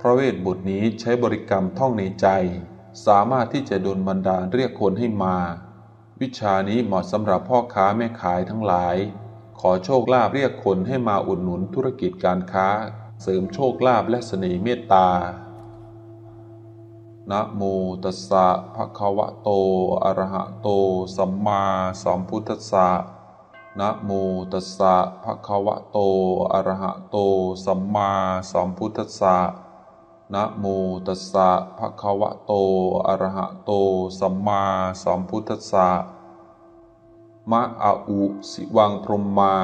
พระเวทบุตรนี้ใช้บริกรรมท่องในใจ สามารถที่จะดลบันดาลเรียกคนให้มา วิชานี้เหมาะสำหรับพ่อค้าแม่ขายทั้งหลาย ขอโชคลาภเรียกคนให้มาอุดหนุนธุรกิจการค้า เสริมโชคลาภและเสน่ห์เมตตานะโมตัสสะภะคะวะโต อะระหะโต สัมมาสัมพุทธัสสะนะโมตัสสะภะคะวะโต อะระหะโต สัมมาสัมพุทธัสสะ นะโมตัสสะภะคะวะโต อะระหะโต สัมมาสัมพุทธัสสะ มะอาอุสิวังพรมมา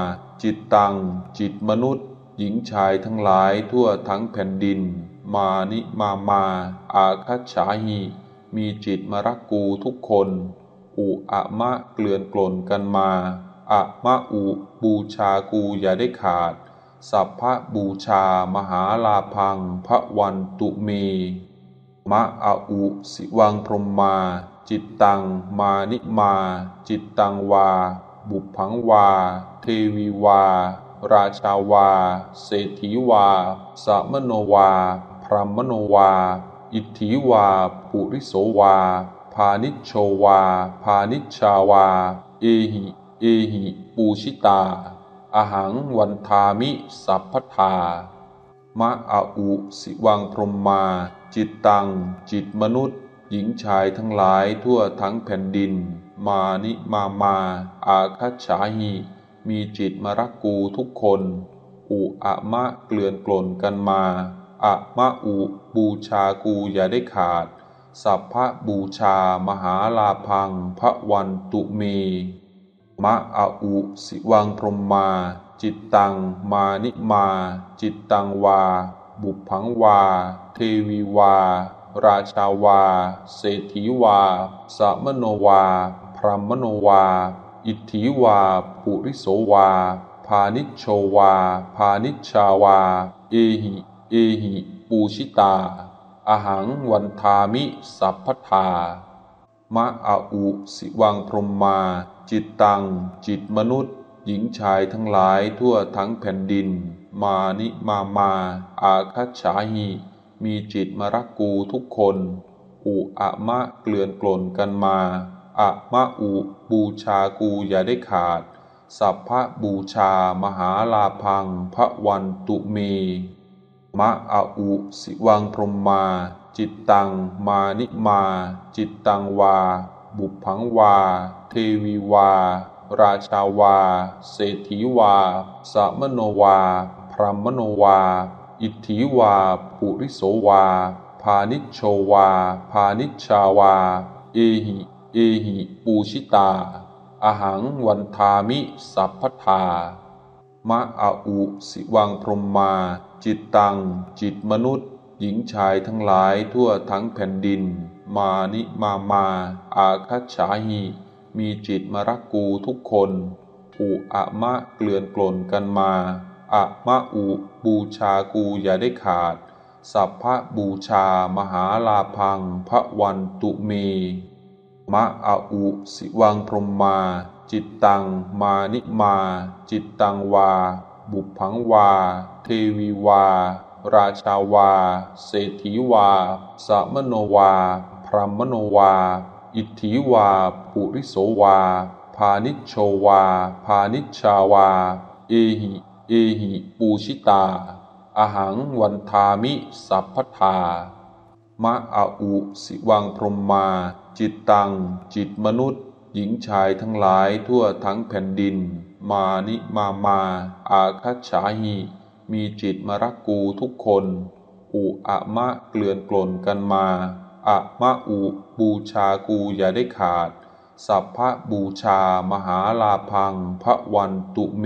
จิตตัง จิตมนุษย์ หญิงชายทั้งหลายทั่วทั้งแผ่นดิน มานิมามา อาคัจฉาหิ มีจิตมารักกูทุกคน อุอะมะเกลื่อนกล่นกันมา อะมะอุบูชากูอย่าได้ขาด สัพพะบูชามหาลาพังพระวันตุเม มะอาอุสิวังพรมมา จิตตังมานิมา จิตตังวา บุพังวา เทวีวา ราชาวา เศรษฐีวา สามโนวา พรหมโนวา อิทธิวา ปุริโสวา พานิชโชวา พานิชชาวา เอหิ เอหิ ปูชิตา อหังวันทามิสัพพทามะอาอุสิวังพรมมา จิตตัง จิตมนุษย์ หญิงชายทั้งหลายทั่วทั้งแผ่นดิน มานิมามา อาคัจฉาหิมีจิตมารักกูทุกคน อุอะมะเกลื่อนกล่นกันมาอะมะอุบูชากูอย่าได้ขาด สัพพะบูชามหาลาพังพระวันตุเม มะอาอุสิวังพรมมา จิตตังมานิมา จิตตังวา บุพพังวา เทวีวา ราชาวา เศรษฐีวาสามโนวา พรหมโนวา อิทธิวา ปุริโสวา พานิชโชวา พานิชชาวา เอหิ เอหิ ปูชิตา อหังวันทามิ สัพพทา มะอาอุสิวังพรหมมา จิตตัง จิตมนุษย์ หญิงชายทั้งหลายทั่วทั้งแผ่นดิน มานิมามา อาคัจฉาหิ มีจิตมารักกูทุกคน อุอะมะเกลื่อนกล่นกันมาอะมะอุบูชากูอย่าได้ขาด สัพพะบูชามหาลาพังพระวันตุเม มะอาอุสิวังพรหมมา จิตตังมานิมา จิตตังวา บุพพังวา เทวีวา ราชาวา เศรษฐีวาสามโนวา พรหมโนวา อิทธิวา ปุริโสวา พานิชโชวา พานิชชาวา เอหิ เอหิ ปูชิตาอหังวันทามิ สัพพทามะอาอุ สิวังพรหมมา จิตตัง จิตมนุษย์ หญิงชายทั้งหลายทั่วทั้งแผ่นดิน มานิมามา อาคัจฉาหิ มีจิตมารักกูทุกคนอุอะมะเกลื่อนกล่นกันมาอะมะอุบูชากูอย่าได้ขาด สัพพะบูชามหาลาพังพระวันตุเม มะอาอุสิวังพรหมมา จิตตังมานิมา จิตตังวา บุพังวา เทวีวา ราชาวา เศรษฐีวาสมโนวา พรหมโนวา อิทธิวา ปุริโสวา พานิชโชวา พานิชชาวา เอหิ เอหิ ปูชิตาอหังวันทามิ สัพพทามะอาอุสิวังพรมมา จิตตัง จิตมนุษย์ หญิงชายทั้งหลายทั่วทั้งแผ่นดิน มานิมามา อาคัจฉาหิ มีจิตมารักกูทุกคน อุอะมะเกลื่อนกล่นกันมาอะมะอุบูชากูอย่าได้ขาด สัพพะบูชามหาลาพังพระวันตุเม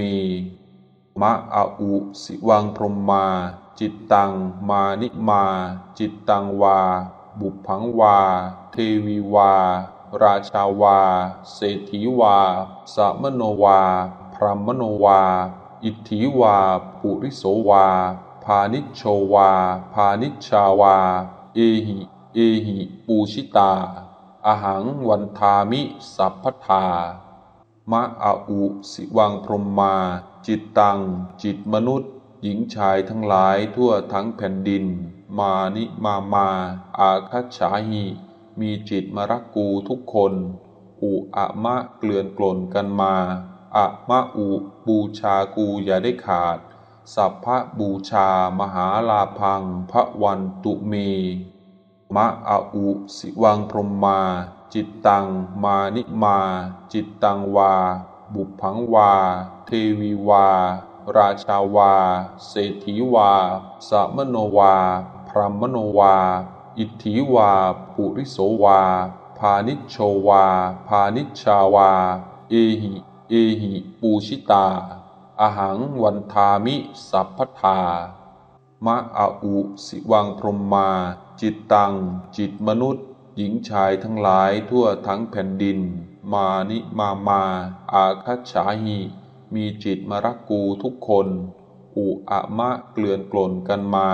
มะอาอุสิวังพรมมา จิตตังมานิมา จิตตังวา บุพังวา เทวีวา ราชาวา เศรษฐีวาสามโนวา พรหมโนวา อิทธิวา ปุริโสวา พานิชโชวา พานิชชาวา เอหิ เอหิ ปูชิตาอหังวันทามิ สัพพทามะอาอุสิวังพรมมา จิตตัง จิตมนุษย์ หญิงชายทั้งหลายทั่วทั้งแผ่นดินมมานิมามา อาคัจฉาหิ มีจิตมารักกูทุกคน อุอะมะเกลื่อนกล่นกันมา อะมะอุบูชากูอย่าได้ขาด สัพพะบูชามหาลาพังพระวันตุเม มะอาอุสิวังพรมมา จิตตังมานิมา จิตตังวา บุพังวา เทวีวา ราชาวา เศรษฐีวาสมโนวา พรหมโนวา อิทธิวา ปุริโสวา พานิชโชวา พานิชชาวา เอหิ เอหิปูชิตาอหังวันทามิสัพพทามะอาอุสิวังพรมมา จิตตัง จิตมนุษย์ หญิงชายทั้งหลายทั่วทั้งแผ่นดิน มานิมามา อาคัจฉาหิมีจิตมารักกูทุกคน อุอะมะเกลื่อนกล่นกันมา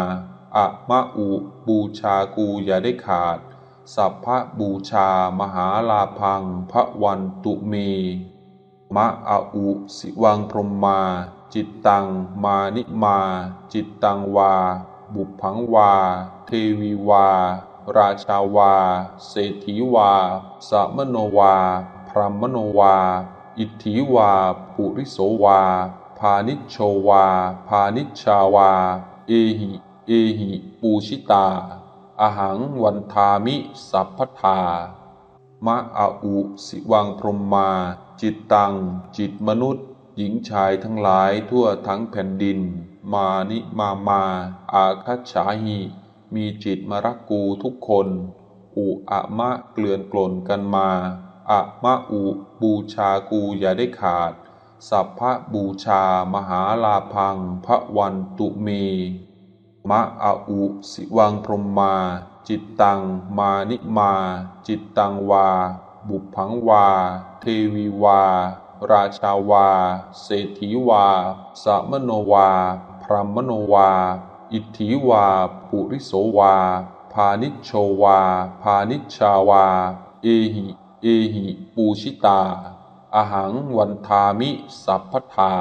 อะมะอุบูชากูอย่าได้ขาด สัพพะบูชามหาลาพังพระวันตุเม มะอาอุสิวังพรมมา จิตตังมานิมา จิตตังวา บุพพังวา เทวีวา ราชาวา เศรษฐีวาสมโนวา พรหมโนวา อิทธิวา ปุริโสวา พานิชโชวา พานิชชาวา เอหิ เอหิ ปูชิตา อหังวันทามิ สัพพทา มะอาอุสิวังพรมมา จิตตัง จิตมนุษย์ หญิงชายทั้งหลายทั่วทั้งแผ่นดิน มานิมามา อาคัจฉาหิ มีจิตมารักกูทุกคน อุอะมะเกลื่อนกลนกันมา อะมะอุบูชากูอย่าได้ขาด สัพพะบูชามหาลาพังพระวันตุเม มะอาอุ สิวังพรมมา จิตตัง มานิมา จิตตังวา บุพังวา เทวีวา ราชาวา เศรษฐีวาสมโนวา พรหมโนวา อิทธิวา ปุริโสวา พานิชโชวา พานิชชาวา เอหิ เอหิ ปูชิตาอาหังวันทามิ สัพพทา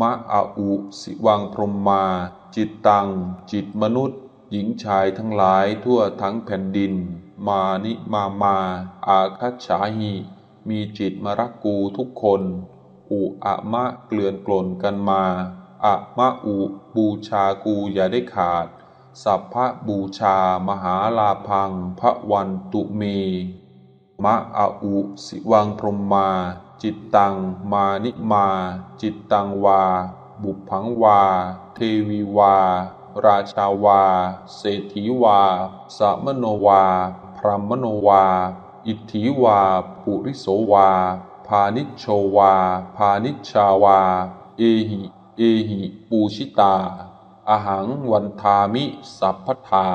มะอาอุ สิวังพรมมา จิตตัง จิตมนุษย์ หญิงชายทั้งหลายทั่วทั้งแผ่นดิน มานิมามา อาคัจฉาหิ มีจิตมารักกูทุกคน อุอะมะเกลื่อนกล่นกันมาอะมะอุบูชากูอย่าได้ขาด สัพพะบูชามหาลาพังพระวันตุเม มะอาอุสิวังพรมมา จิตตัง มานิมา จิตตังวา บุพังวา เทวีวา ราชาวา เศรษฐีวาสมโนวา พรหมโนวา อิทธิวา ปุริโสวา พานิชโชวา พานิชชาวา เอหิ เอหิ ปูชิตา อหังวันทามิ สัพพทา